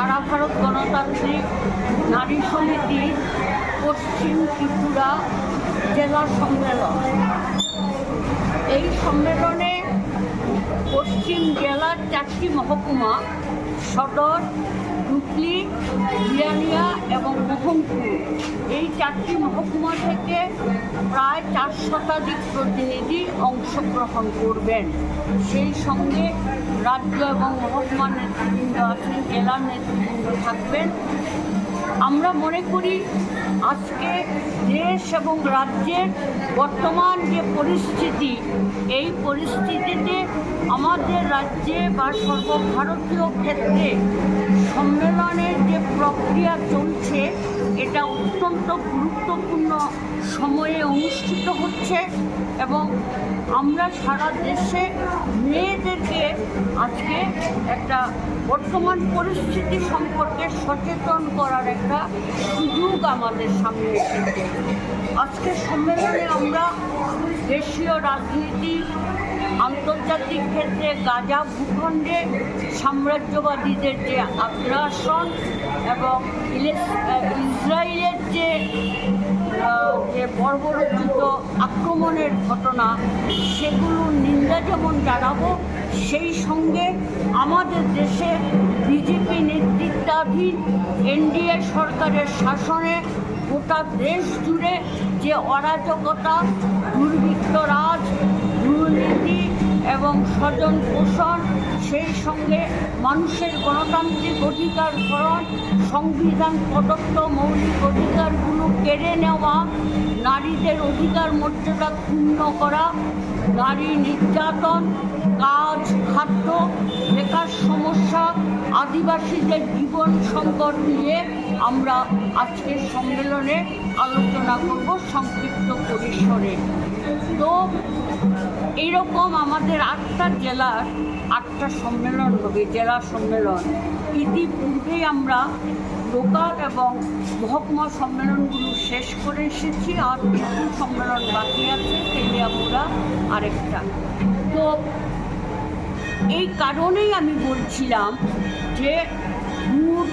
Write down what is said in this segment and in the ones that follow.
সারা ভারত গণতান্ত্রিক নারী সমিতি, পশ্চিম ত্রিপুরা জেলা সম্মেলন। এই সম্মেলনে পশ্চিম জেলার চারটি মহকুমা, সদর হুগলি জিয়ানিয়া এবং মোহনপুর। এই চারটি মহকুমা থেকে প্রায় চার শতাধিক প্রতিনিধি অংশগ্রহণ করবেন। সেই সঙ্গে রাজ্য এবং মহকুমা নেতৃবৃন্দ আছেন, জেলার নেতৃবৃন্দ থাকবেন। আমরা মনে করি আজকে দেশ এবং রাজ্যের বর্তমান যে পরিস্থিতি, এই পরিস্থিতিতে আমাদের রাজ্যে বা সর্বভারতীয় ক্ষেত্রে সম্মেলনের যে প্রক্রিয়া চলছে, এটা অত্যন্ত গুরুত্বপূর্ণ সময়ে অনুষ্ঠিত হচ্ছে এবং আমরা সারা দেশে মেয়েদেরকে আজকে একটা বর্তমান পরিস্থিতি সম্পর্কে সচেতন করার একটা সুযোগ আমাদের সামনে এসেছে। আজকে সম্মেলনে আমরা দেশীয় রাজনীতি, আন্তর্জাতিক ক্ষেত্রে গাজা ভূখণ্ডে সাম্রাজ্যবাদীদের যে আগ্রাসন এবং ইসরায়েলের যে বর্বরচিত আক্রমণের ঘটনা, সেগুলো নিন্দা যেমন জানাব, সেই সঙ্গে আমাদের দেশে বিজেপি নেতৃত্বাধীন এনডিএ সরকারের শাসনে গোটা দেশ জুড়ে যে অরাজকতা দুর্বৃত্ত রাজ দুর্নীতি এবং স্বজন পোষণ, সেই সঙ্গে মানুষের গণতান্ত্রিক অধিকার হরণ সংবিধান, প্রদত্ত মৌলিক অধিকারগুলো কেড়ে নেওয়া, নারীদের অধিকার মর্যাদা ক্ষুণ্ণ করা, নারী নির্যাতন, কাজ, খাদ্য, বেকার সমস্যা, আদিবাসীদের জীবন সংকট নিয়ে আমরা আজকের সম্মেলনে আলোচনা করব সংক্ষিপ্ত পরিসরে। তো এইরকম আমাদের আটটা জেলার আটটা সম্মেলন হবে, জেলা সম্মেলন। ইতিপূর্বেই আমরা লোকাল এবং মহকুমা সম্মেলনগুলো শেষ করে এসেছি, আর কিছু সম্মেলন বাকি আছে, তেলিয়ামুড়া আরেকটা। তো এই কারণেই আমি বলছিলাম যে দূর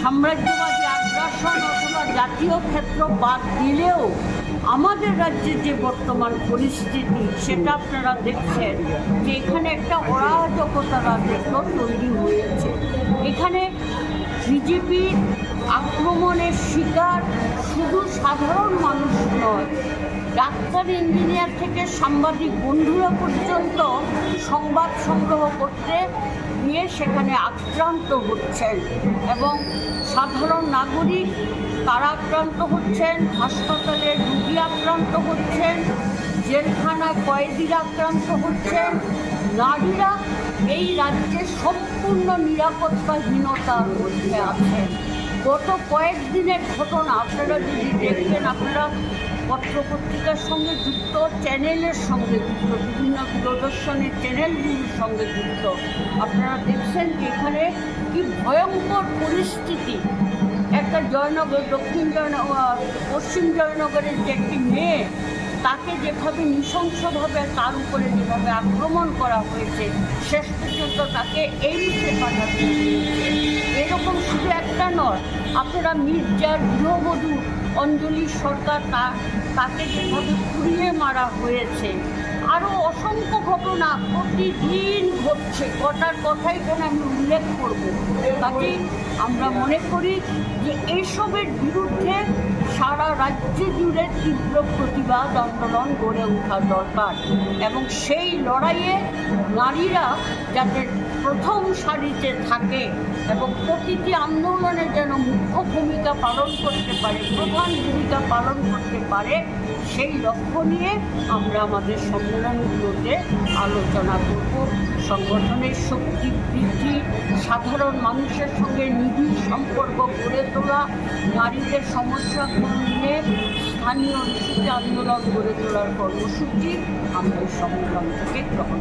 সাম্রাজ্যবাদী আগ্রাসন অথবা জাতীয় ক্ষেত্র বাদ দিলেও আমাদের রাজ্যের যে বর্তমান পরিস্থিতি, সেটা আপনারা দেখছেন যে এখানে একটা অরাজকতা রাজত্ব তৈরি হয়েছে। এখানে বিজেপির আক্রমণের শিকার শুধু সাধারণ মানুষ নয়, ডাক্তার, ইঞ্জিনিয়ার থেকে সাংবাদিক বন্ধুরা পর্যন্ত সংবাদ সংগ্রহ করতে গিয়ে সেখানে আক্রান্ত হচ্ছেন এবং সাধারণ নাগরিক তারা আক্রান্ত হচ্ছেন, হাসপাতালে রুগী আক্রান্ত হচ্ছেন জেলখানায় কয়েদিরা আক্রান্ত হচ্ছেন। নারীরা এই রাজ্যে সম্পূর্ণ নিরাপত্তাহীনতার মধ্যে আছেন। গত কয়েকদিনের ঘটনা, আপনারা যদি দেখবেন আপনারা পত্রপত্রিকার সঙ্গে যুক্ত, চ্যানেলের সঙ্গে যুক্ত, বিভিন্ন দূরদর্শনের চ্যানেলগুলির সঙ্গে যুক্ত, আপনারা দেখছেন যে এখানে কি ভয়ঙ্কর পরিস্থিতি। একটা জয়নগর, দক্ষিণ জয়নগর পশ্চিম জয়নগরের যে একটি মেয়ে, তাকে যেভাবে নৃশংসভাবে তার উপরে যেভাবে আক্রমণ করা হয়েছে, শেষ পর্যন্ত তাকে এইমসে পাঠাতে হয়েছে এরকম শুধু একটা নয়, আপনারা মির্জার গৃহবধূ অঞ্জলি সরকার তা তাকে যেভাবে পুড়িয়ে মারা হয়েছে আরও অসংখ্য ঘটনা প্রতিদিন ঘটছে। কটার কথাই এখানে আমি উল্লেখ করব। তাকে আমরা মনে করি যে এইসবের বিরুদ্ধে সারা রাজ্য জুড়ে তীব্র প্রতিবাদ, আন্দোলন গড়ে ওঠা দরকার। এবং সেই লড়াইয়ে নারীরা যাতে প্রথম সারিতে থাকে এবং প্রতিটি আন্দোলনে যেন মুখ্য ভূমিকা পালন করতে পারে, প্রধান ভূমিকা পালন করতে পারে, সেই লক্ষ্য নিয়ে আমরা আমাদের সম্মেলনগুলোতে আলোচনা করব। সংগঠনের শক্তি বৃদ্ধি, সাধারণ মানুষের সঙ্গে নিবিড় সম্পর্ক গড়ে তোলা, নারীদের সমস্যাগুলো নিয়ে স্থানীয় ইস্যুতে আন্দোলন গড়ে তোলার কর্মসূচি আমরা এই সম্মেলন থেকে গ্রহণ